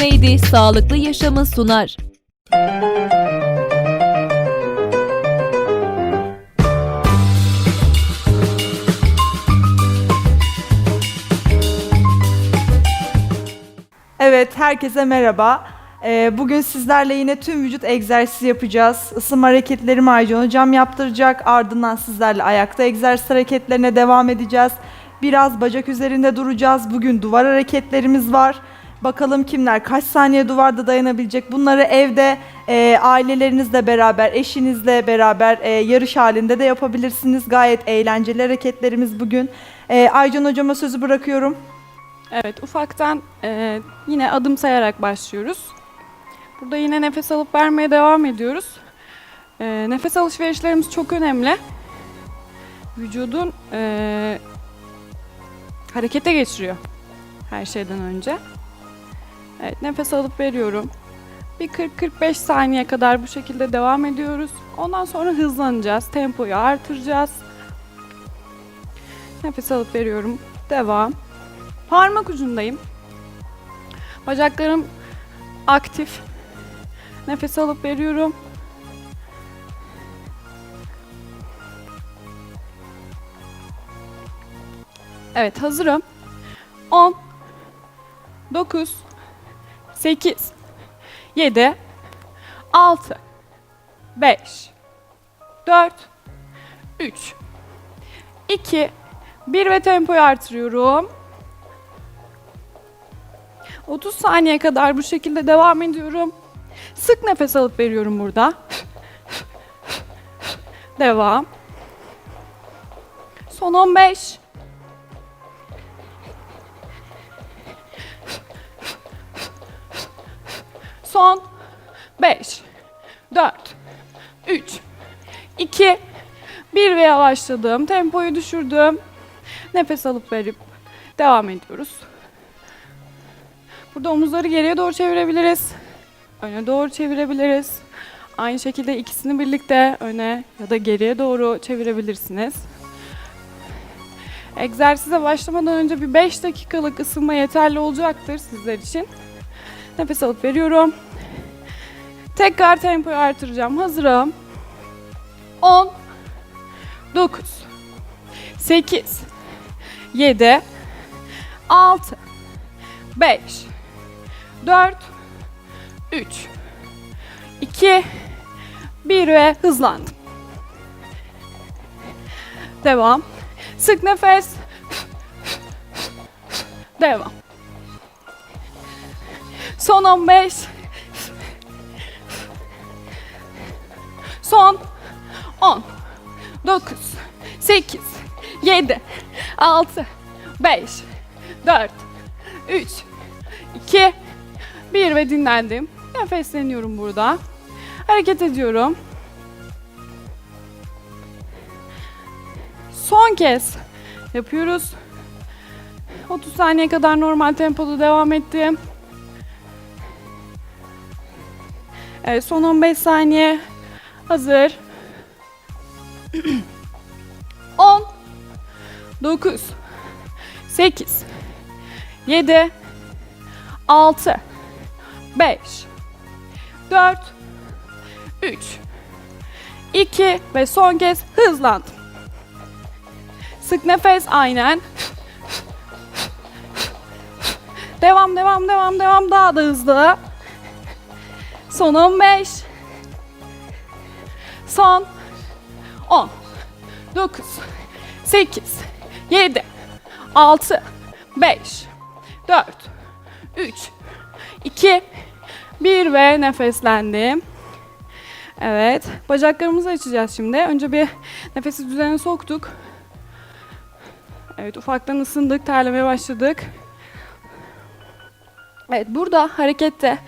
Neydi sağlıklı yaşamı sunar. Evet, herkese merhaba. Ee, bugün sizlerle yine tüm vücut egzersizi yapacağız. Isınma hareketleri Marcan Hocam yaptıracak. Ardından sizlerle ayakta egzersiz hareketlerine devam edeceğiz. Biraz bacak üzerinde duracağız. Bugün duvar hareketlerimiz var. Bakalım kimler kaç saniye duvarda dayanabilecek. Bunları evde e, ailelerinizle beraber, eşinizle beraber e, yarış halinde de yapabilirsiniz. Gayet eğlenceli hareketlerimiz bugün. E, Aycan Hocama sözü bırakıyorum. Evet, ufaktan e, yine adım sayarak başlıyoruz. Burada yine nefes alıp vermeye devam ediyoruz. E, nefes alışverişlerimiz çok önemli. Vücudun e, harekete geçiriyor her şeyden önce. Evet, nefes alıp veriyorum. Bir 40-45 saniye kadar bu şekilde devam ediyoruz. Ondan sonra hızlanacağız, tempoyu artıracağız. Nefes alıp veriyorum. Devam. Parmak ucundayım. Bacaklarım aktif. Nefes alıp veriyorum. Evet hazırım. 10 9 8 7 6 5 4 3 2 1 ve tempoyu artırıyorum. 30 saniye kadar bu şekilde devam ediyorum. Sık nefes alıp veriyorum burada. Devam. Son 15. Son 5 4 3 2 1 ve yavaşladım. Tempoyu düşürdüm. Nefes alıp verip devam ediyoruz. Burada omuzları geriye doğru çevirebiliriz. Öne doğru çevirebiliriz. Aynı şekilde ikisini birlikte öne ya da geriye doğru çevirebilirsiniz. Egzersize başlamadan önce bir 5 dakikalık ısınma yeterli olacaktır sizler için. Nefes alıp veriyorum. Tekrar tempoyu artıracağım. Hazırım. 10 9 8 7 6 5 4 3 2 1 ve hızlandım. Devam. Sık nefes. Devam. Son 15. Son 10 9 8 7 6 5 4 3 2 1 ve dinlendim. Nefesleniyorum burada. Hareket ediyorum. Son kez yapıyoruz. 30 saniye kadar normal tempoda devam ettim. Evet, son 15 saniye. Hazır. 10 9 8 7 6 5 4 3 2 ve son kez hızlandım. Sık nefes aynen. Devam devam devam devam daha da hızlı. Son 15. Son 10 9 8 7 6 5 4 3 2 1 ve nefeslendim. Evet, bacaklarımızı açacağız şimdi. Önce bir nefesi düzene soktuk. Evet, ufaktan ısındık, terlemeye başladık. Evet, burada harekette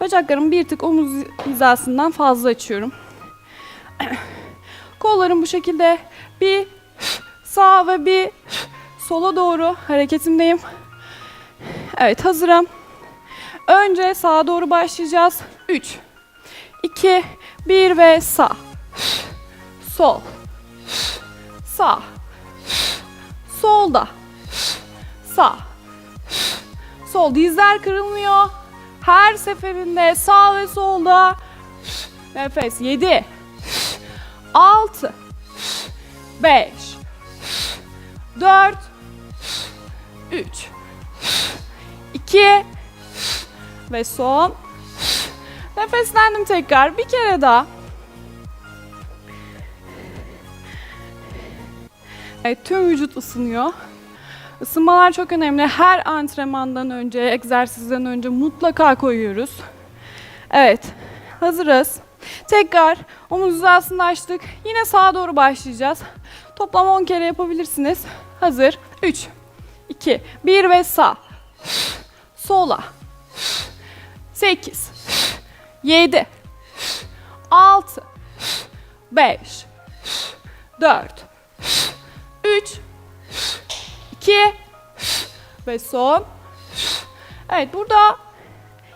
bacaklarımı bir tık omuz hizasından fazla açıyorum. Kollarım bu şekilde bir sağa ve bir sola doğru hareketimdeyim. Evet, hazırım. Önce sağa doğru başlayacağız. 3, 2, 1 ve sağ. Sol. Sağ. Solda. Sağ. Sol. Dizler kırılmıyor. Her seferinde sağ ve solda nefes 7 6 5 4 3 2 ve son nefeslendim tekrar bir kere daha Evet, tüm vücut ısınıyor. Isınmalar çok önemli. Her antrenmandan önce, egzersizden önce mutlaka koyuyoruz. Evet, hazırız. Tekrar omuz hizasını açtık. Yine sağa doğru başlayacağız. Toplam 10 kere yapabilirsiniz. Hazır. 3, 2, 1 ve sağ. Sola. 8, 7, 6, 5, 4, 3, 2 ve son. Evet burada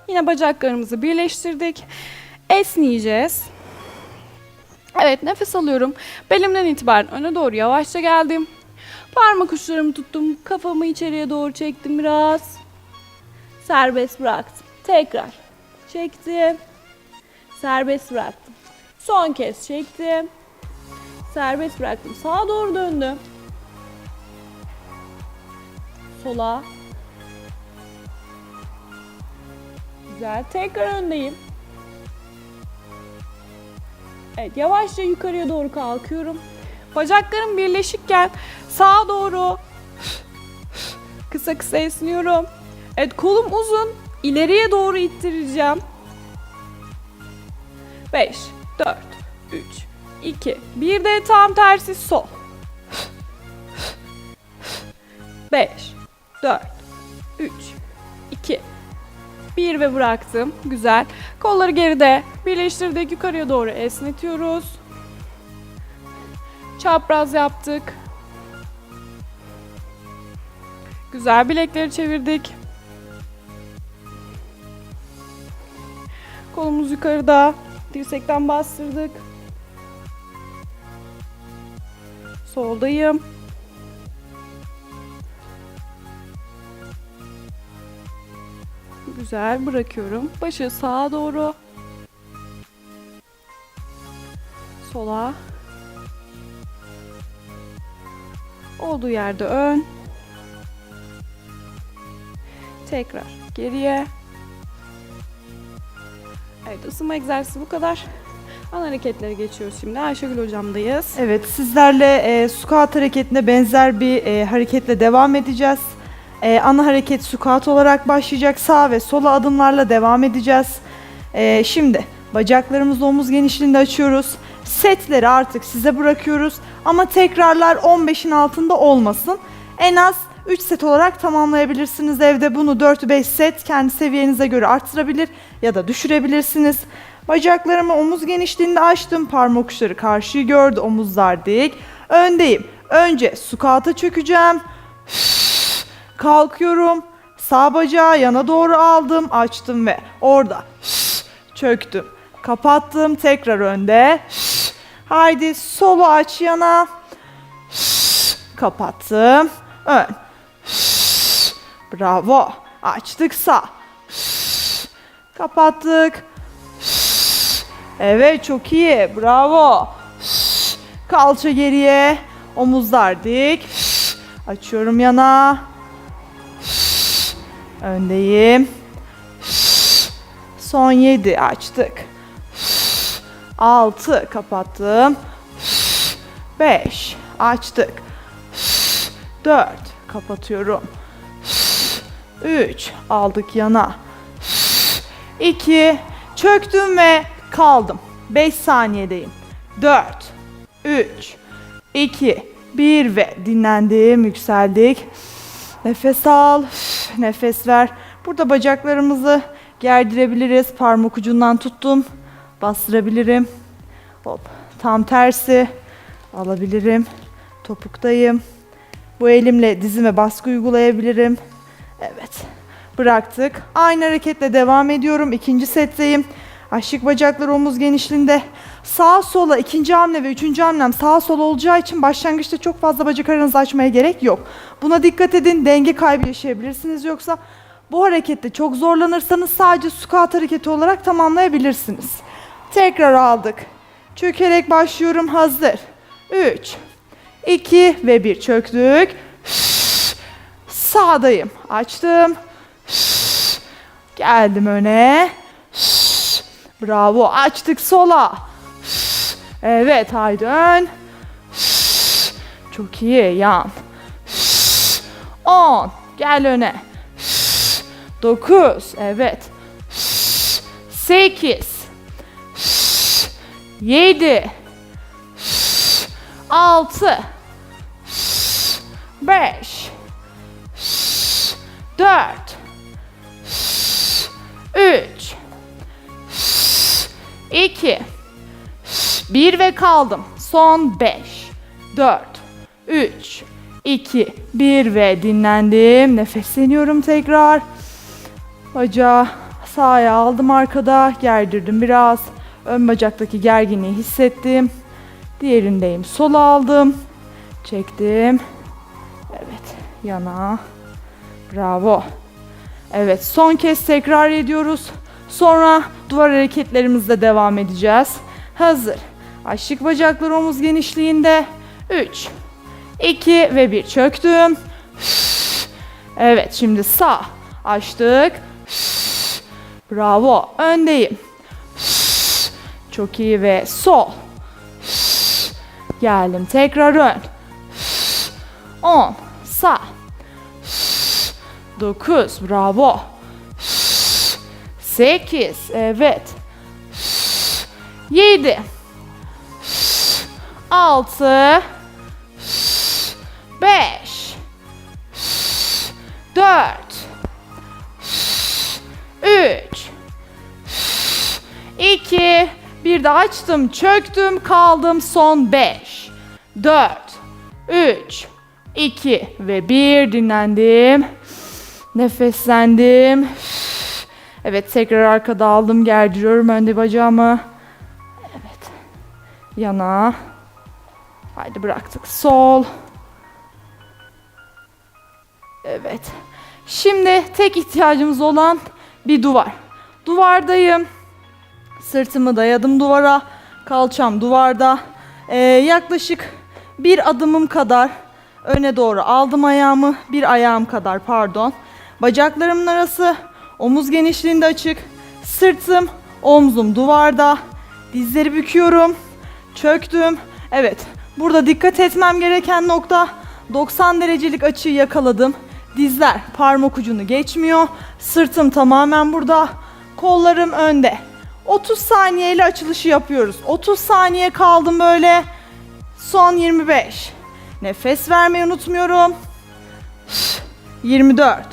yine bacaklarımızı birleştirdik. Esneyeceğiz. Evet nefes alıyorum. Belimden itibaren öne doğru yavaşça geldim. Parmak uçlarımı tuttum. Kafamı içeriye doğru çektim biraz. Serbest bıraktım. Tekrar çektim. Serbest bıraktım. Son kez çektim. Serbest bıraktım. Sağa doğru döndüm. Sola. Güzel. Tekrar öndeyim. Evet, yavaşça yukarıya doğru kalkıyorum. Bacaklarım birleşikken sağa doğru kısa kısa esniyorum. Evet, kolum uzun. İleriye doğru ittireceğim. 5, 4, 3, 2, bir de tam tersi sol. 5, 4, 3, 2, 1 ve bıraktım. Güzel. Kolları geride. Birleştirdik. Yukarıya doğru esnetiyoruz. Çapraz yaptık. Güzel. Bilekleri çevirdik. Kolumuz yukarıda. Dirsekten bastırdık. Soldayım. Güzel bırakıyorum. Başı sağa doğru. Sola. Olduğu yerde ön. Tekrar geriye. Evet ısınma egzersizi bu kadar. Ana hareketlere geçiyoruz şimdi. Ayşegül hocamdayız. Evet, sizlerle e, squat hareketine benzer bir e, hareketle devam edeceğiz. E, ana hareket squat olarak başlayacak. Sağ ve sola adımlarla devam edeceğiz. E, şimdi bacaklarımızı omuz genişliğinde açıyoruz. Setleri artık size bırakıyoruz. Ama tekrarlar 15'in altında olmasın. En az 3 set olarak tamamlayabilirsiniz evde. Bunu 4-5 set kendi seviyenize göre arttırabilir ya da düşürebilirsiniz. Bacaklarımı omuz genişliğinde açtım. Parmak uçları karşıyı gördü. Omuzlar dik. Öndeyim. Önce squat'a çökeceğim. Kalkıyorum. Sağ bacağı yana doğru aldım. Açtım ve orada çöktüm. Kapattım. Tekrar önde. Haydi solu aç yana. Kapattım. Ön. Bravo. Açtık sağ. Kapattık. Evet çok iyi. Bravo. Kalça geriye. Omuzlar dik. Açıyorum yana. Öndeyim. Son 7 açtık. 6 kapattım. 5 açtık. 4 kapatıyorum. 3 aldık yana. 2 çöktüm ve kaldım. 5 saniyedeyim. 4 3 2 1 ve dinlendim, yükseldik. Nefes al, nefes ver. Burada bacaklarımızı gerdirebiliriz. Parmak ucundan tuttum. Bastırabilirim. Hop. Tam tersi. Alabilirim. Topuktayım. Bu elimle dizime baskı uygulayabilirim. Evet. Bıraktık. Aynı hareketle devam ediyorum. İkinci setteyim. Aşık bacaklar omuz genişliğinde. Sağ sola ikinci hamle ve üçüncü hamlem sağ sol olacağı için başlangıçta çok fazla bacak aranızı açmaya gerek yok. Buna dikkat edin. Denge kaybı yaşayabilirsiniz yoksa Bu harekette çok zorlanırsanız sadece squat hareketi olarak tamamlayabilirsiniz. Tekrar aldık. Çökerek başlıyorum. Hazır. 3, 2 ve 1 çöktük. Sağdayım. Açtım. Geldim öne. Bravo. Açtık sola. Evet, haydi ön. Çok iyi. Yan. 10. Gel öne. 9. Evet. 8. 7. 6. 5. 4. 3. 2. 1 ve kaldım. Son 5. 4. 3. 2. 1 ve dinlendim. Nefesleniyorum tekrar. Bacağı sağa aldım arkada. Gerdirdim biraz. Ön bacaktaki gerginliği hissettim. Diğerindeyim. Sola aldım. Çektim. Evet. Yana. Bravo. Evet. Son kez tekrar ediyoruz. Sonra duvar hareketlerimizle devam edeceğiz. Hazır. Açtık bacaklar omuz genişliğinde. 3, 2 ve 1 çöktüm. Evet şimdi sağ açtık. Bravo öndeyim. Çok iyi ve sol. Geldim tekrar ön. 10 sağ. 9 bravo. 8 evet. 7 6 5 4 3 2 bir de açtım, çöktüm, kaldım. Son 5 4 3 2 ve 1 dinlendim. Nefeslendim. Evet tekrar arkada aldım gerdiriyorum önde bacağımı. Evet. Yana. Haydi bıraktık. Sol. Evet. Şimdi tek ihtiyacımız olan bir duvar. Duvardayım. Sırtımı dayadım duvara. Kalçam duvarda. Ee, yaklaşık bir adımım kadar öne doğru aldım ayağımı. Bir ayağım kadar pardon. Bacaklarımın arası omuz genişliğinde açık. Sırtım, omzum duvarda. Dizleri büküyorum. Çöktüm. Evet. Burada dikkat etmem gereken nokta 90 derecelik açıyı yakaladım. Dizler parmak ucunu geçmiyor. Sırtım tamamen burada. Kollarım önde. 30 saniyeyle açılışı yapıyoruz. 30 saniye kaldım böyle. Son 25. Nefes vermeyi unutmuyorum. 24.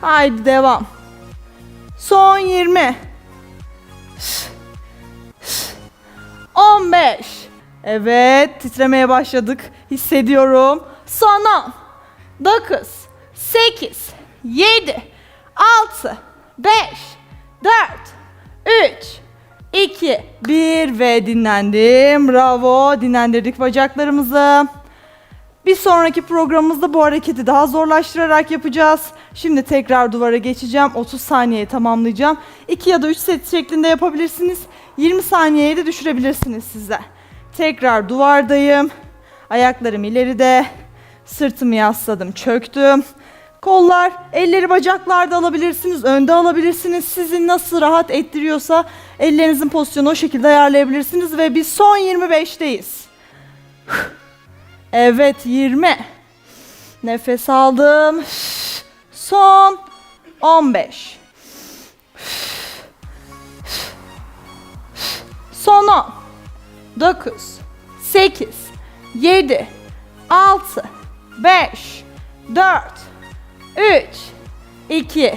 Haydi devam. Son 20. 15. Evet, titremeye başladık. Hissediyorum. Son 10. 9. 8. 7. 6. 5. 4. 3. 2. 1 ve dinlendim. Bravo. Dinlendirdik bacaklarımızı. Bir sonraki programımızda bu hareketi daha zorlaştırarak yapacağız. Şimdi tekrar duvara geçeceğim. 30 saniyeye tamamlayacağım. 2 ya da 3 set şeklinde yapabilirsiniz. 20 saniyeye de düşürebilirsiniz sizler. Tekrar duvardayım. Ayaklarım ileride. Sırtımı yasladım, çöktüm. Kollar, elleri bacaklarda alabilirsiniz, önde alabilirsiniz. Sizi nasıl rahat ettiriyorsa ellerinizin pozisyonu o şekilde ayarlayabilirsiniz ve biz son 25'teyiz. Evet 20. Nefes aldım. Son 15. Son 10. 9. 8. 7. 6. 5. 4. 3. 2.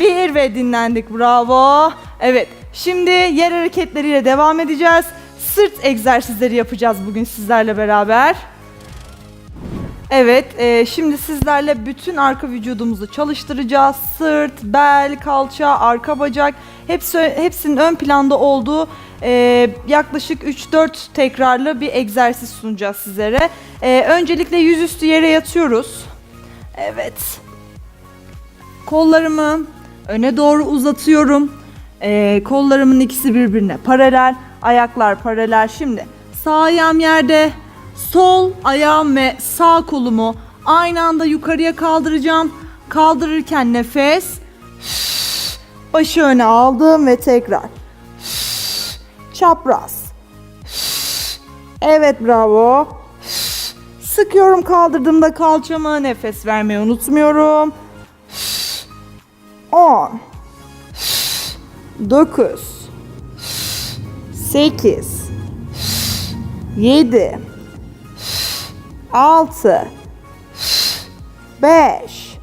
1 ve dinlendik. Bravo. Evet. Şimdi yer hareketleriyle devam edeceğiz. Sırt egzersizleri yapacağız bugün sizlerle beraber. Evet, e, şimdi sizlerle bütün arka vücudumuzu çalıştıracağız. Sırt, bel, kalça, arka bacak hepsi hepsinin ön planda olduğu e, yaklaşık 3-4 tekrarlı bir egzersiz sunacağız sizlere. E, öncelikle yüzüstü yere yatıyoruz. Evet. Kollarımı öne doğru uzatıyorum. Ee, kollarımın ikisi birbirine paralel. Ayaklar paralel. Şimdi sağ ayağım yerde. Sol ayağım ve sağ kolumu aynı anda yukarıya kaldıracağım. Kaldırırken nefes. Başı öne aldım ve tekrar. Çapraz. Evet bravo. Sıkıyorum kaldırdığımda kalçamı. Nefes vermeyi unutmuyorum. 10 9 8 7 6 5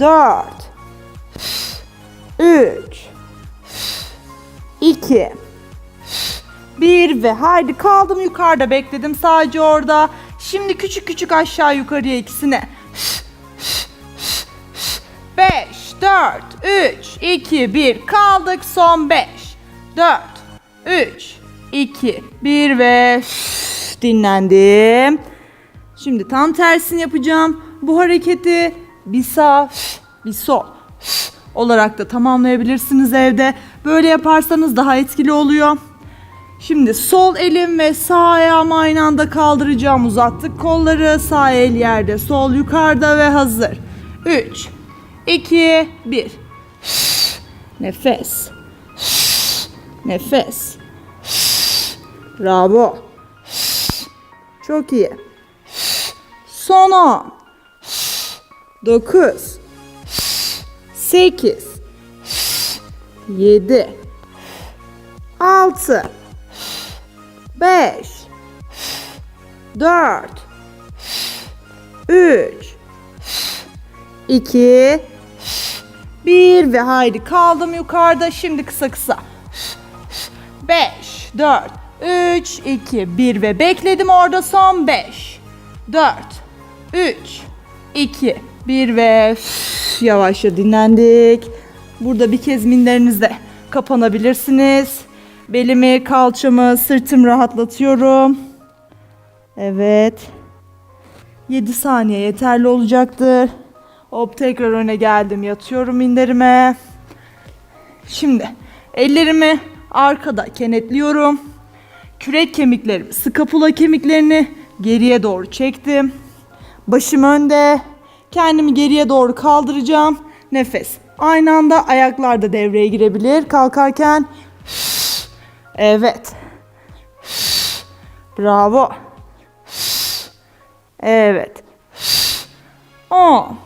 4 3 2 bir ve haydi kaldım yukarıda bekledim sadece orada. Şimdi küçük küçük aşağı yukarıya ikisine. 5, 4, 3, 2, 1 kaldık son 5, 4, 3, 2, 1 ve dinlendim. Şimdi tam tersini yapacağım. Bu hareketi bir sağ, bir sol olarak da tamamlayabilirsiniz evde. Böyle yaparsanız daha etkili oluyor. Şimdi sol elim ve sağ ayağımı aynı anda kaldıracağım. Uzattık kolları. Sağ el yerde, sol yukarıda ve hazır. 3, 2, 1. Nefes. Nefes. Bravo. Çok iyi. Son 10. 9. 8. 7. 6. 5 4 3 2 1 ve haydi kaldım yukarıda. Şimdi kısa kısa. 5 4 3 2 1 ve bekledim orada son 5 4 3 2 1 ve yavaşça dinlendik. Burada bir kez minderinizde kapanabilirsiniz. Belimi, kalçamı, sırtımı rahatlatıyorum. Evet. 7 saniye yeterli olacaktır. Hop tekrar öne geldim. Yatıyorum minderime. Şimdi ellerimi arkada kenetliyorum. Kürek kemiklerimi, skapula kemiklerini geriye doğru çektim. Başım önde. Kendimi geriye doğru kaldıracağım. Nefes. Aynı anda ayaklar da devreye girebilir. Kalkarken Evet. Bravo. Evet. 10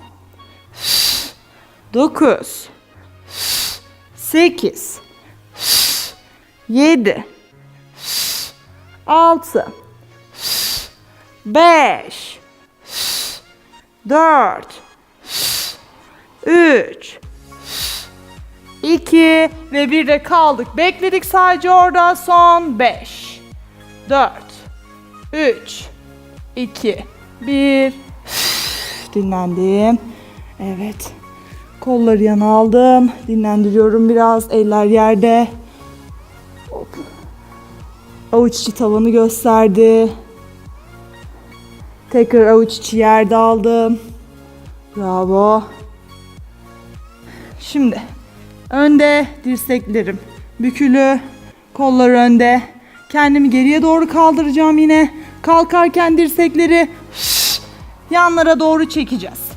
9 8 7 6 5 4 3 2 ve 1 de kaldık. Bekledik sadece orada. Son 5 4 3 2 1 Dinlendim. Evet. Kolları yana aldım. Dinlendiriyorum biraz. Eller yerde. Hop. Avuç içi tavanı gösterdi. Tekrar avuç içi yerde aldım. Bravo. Şimdi önde dirseklerim bükülü, kollar önde. Kendimi geriye doğru kaldıracağım yine. Kalkarken dirsekleri yanlara doğru çekeceğiz.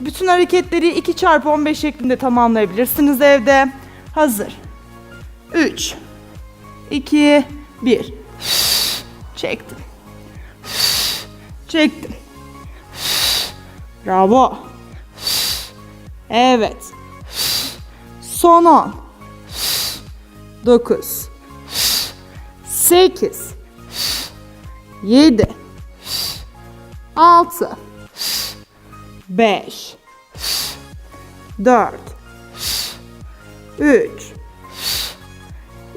Bütün hareketleri 2 çarpı 15 şeklinde tamamlayabilirsiniz evde. Hazır. 3 2 1 Çektim. Çektim. Bravo. Evet. Son 10. 9. 8. 7. 6. 5. 4. 3.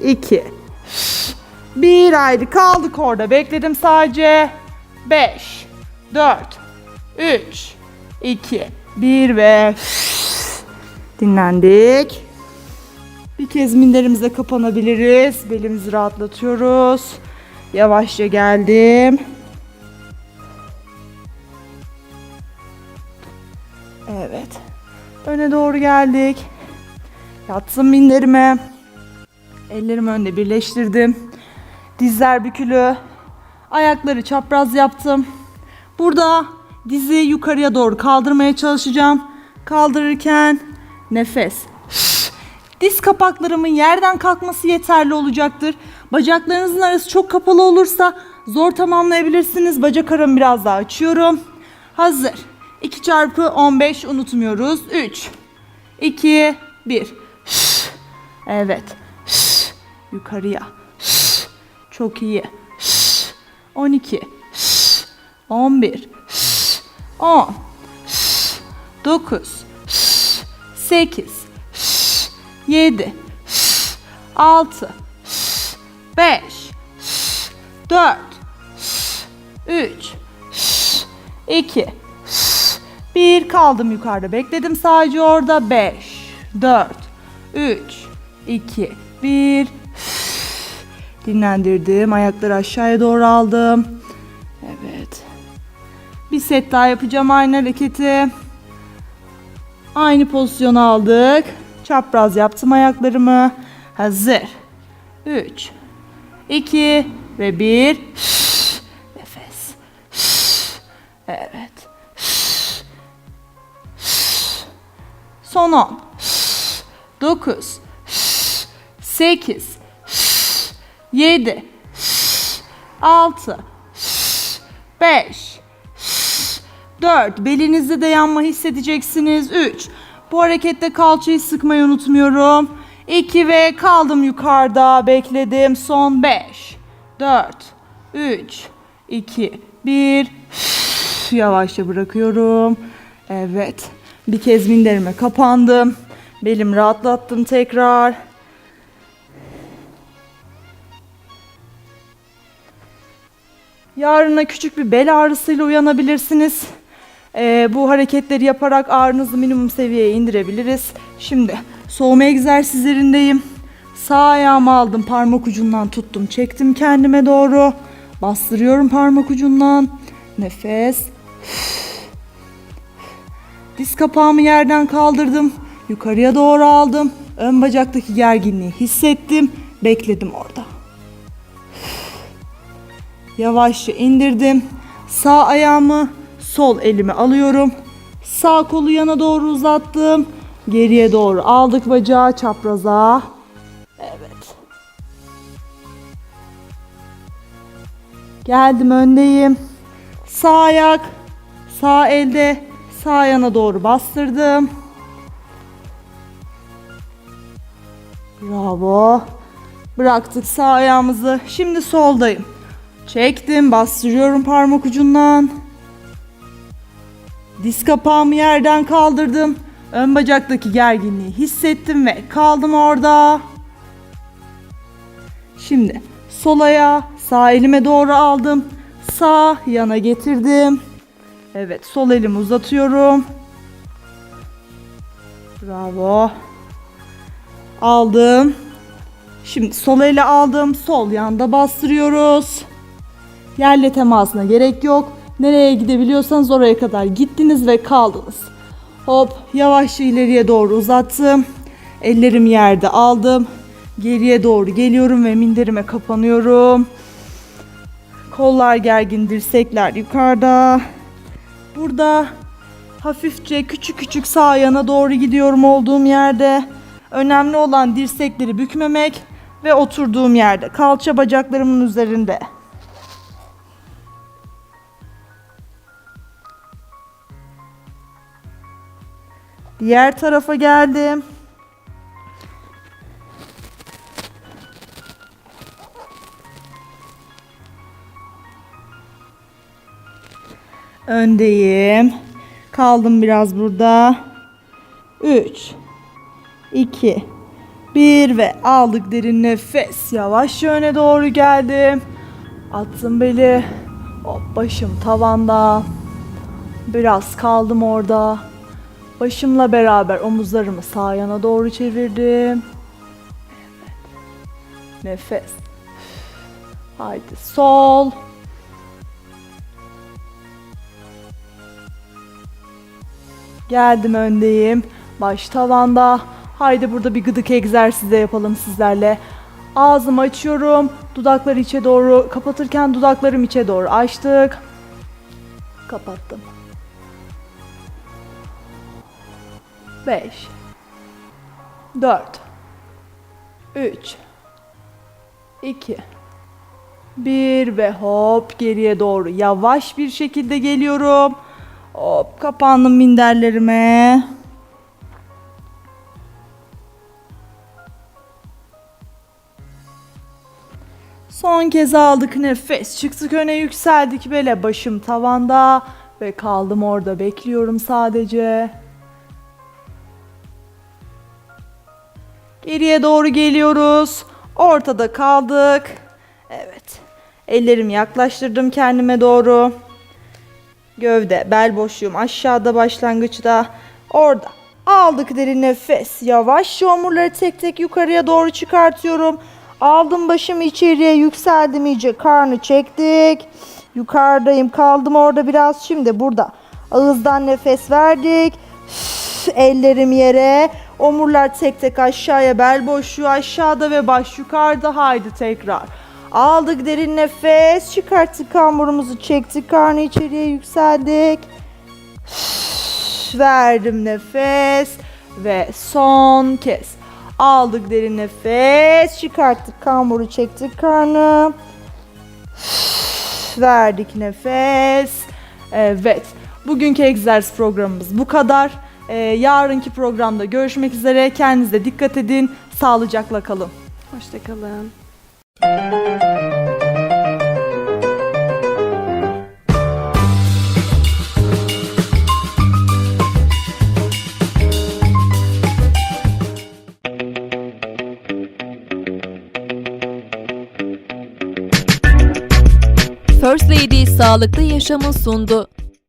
2. Bir haydi kaldık orada. Bekledim sadece. 5, 4, 3, 2, 1 ve dinlendik. Bir kez minderimize kapanabiliriz. Belimizi rahatlatıyoruz. Yavaşça geldim. Evet. Öne doğru geldik. Yattım minderime. Ellerimi önde birleştirdim. Dizler bükülü. Ayakları çapraz yaptım. Burada dizi yukarıya doğru kaldırmaya çalışacağım. Kaldırırken nefes. Diz kapaklarımın yerden kalkması yeterli olacaktır. Bacaklarınızın arası çok kapalı olursa zor tamamlayabilirsiniz. Bacak aramı biraz daha açıyorum. Hazır. 2 çarpı 15 unutmuyoruz. 3, 2, 1. Evet. Yukarıya. Çok iyi. 12, 11, 10, 9, 8, 7, 6, 5, 4, 3, 2, 1 kaldım yukarıda. Bekledim sadece orada. 5, 4, 3, 2, 1. Dinlendirdim. Ayakları aşağıya doğru aldım. Evet. Bir set daha yapacağım aynı hareketi. Aynı pozisyonu aldık. Çapraz yaptım ayaklarımı. Hazır. 3, 2 ve 1. Nefes. Evet. Son 10. 9. 8. 7. 6. 5. 4. Belinizde de yanma hissedeceksiniz. 3. Bu harekette kalçayı sıkmayı unutmuyorum. 2 ve kaldım yukarıda. Bekledim. Son 5. 4. 3. 2. 1. Yavaşça bırakıyorum. Evet. Bir kez minderime kapandım. Belim rahatlattım tekrar. Yarına küçük bir bel ağrısıyla uyanabilirsiniz. Ee, bu hareketleri yaparak ağrınızı minimum seviyeye indirebiliriz. Şimdi soğuma egzersizlerindeyim. Sağ ayağımı aldım parmak ucundan tuttum çektim kendime doğru. Bastırıyorum parmak ucundan. Nefes. Diz kapağımı yerden kaldırdım. Yukarıya doğru aldım. Ön bacaktaki gerginliği hissettim. Bekledim orada. Yavaşça indirdim. Sağ ayağımı sol elime alıyorum. Sağ kolu yana doğru uzattım. Geriye doğru aldık bacağı çapraza. Evet. Geldim öndeyim. Sağ ayak, sağ elde, sağ yana doğru bastırdım. Bravo. Bıraktık sağ ayağımızı. Şimdi soldayım. Çektim, bastırıyorum parmak ucundan. Diz kapağımı yerden kaldırdım. Ön bacaktaki gerginliği hissettim ve kaldım orada. Şimdi sol ayağı sağ elime doğru aldım. Sağ yana getirdim. Evet, sol elimi uzatıyorum. Bravo. Aldım. Şimdi sol ele aldım. Sol yanda bastırıyoruz. Yerle temasına gerek yok. Nereye gidebiliyorsanız oraya kadar gittiniz ve kaldınız. Hop yavaşça ileriye doğru uzattım. Ellerim yerde aldım. Geriye doğru geliyorum ve minderime kapanıyorum. Kollar gergin, dirsekler yukarıda. Burada hafifçe küçük küçük sağ yana doğru gidiyorum olduğum yerde. Önemli olan dirsekleri bükmemek ve oturduğum yerde. Kalça bacaklarımın üzerinde. Diğer tarafa geldim. Öndeyim. Kaldım biraz burada. 3 2 1 ve aldık derin nefes. Yavaş öne doğru geldim. Attım beli. Hop başım tavanda. Biraz kaldım orada. Başımla beraber omuzlarımı sağ yana doğru çevirdim. Nefes. Haydi sol. Geldim öndeyim. Baş tavanda. Haydi burada bir gıdık egzersizi de yapalım sizlerle. Ağzımı açıyorum. Dudakları içe doğru kapatırken dudaklarım içe doğru açtık. Kapattım. 5 4 3 2 1 ve hop geriye doğru yavaş bir şekilde geliyorum. Hop kapandım minderlerime. Son kez aldık nefes. Çıktık öne yükseldik bele. Başım tavanda ve kaldım orada bekliyorum sadece. Geriye doğru geliyoruz. Ortada kaldık. Evet. Ellerimi yaklaştırdım kendime doğru. Gövde, bel boşluğum aşağıda başlangıçta. Orada. Aldık derin nefes. Yavaş omurları tek tek yukarıya doğru çıkartıyorum. Aldım başımı içeriye yükseldim iyice. Karnı çektik. Yukarıdayım. Kaldım orada biraz. Şimdi burada. Ağızdan nefes verdik. Üf, Ellerim yere. Omurlar tek tek aşağıya. Bel boşluğu aşağıda ve baş yukarıda. Haydi tekrar. Aldık derin nefes. Çıkarttık kamburumuzu çektik. Karnı içeriye yükseldik. Verdim nefes. Ve son kez. Aldık derin nefes. Çıkarttık kamburu çektik karnı. Verdik nefes. Evet. Bugünkü egzersiz programımız bu kadar. Ee, yarınki programda görüşmek üzere. Kendinize dikkat edin. Sağlıcakla kalın. Hoşçakalın. First Lady sağlıklı yaşamı sundu.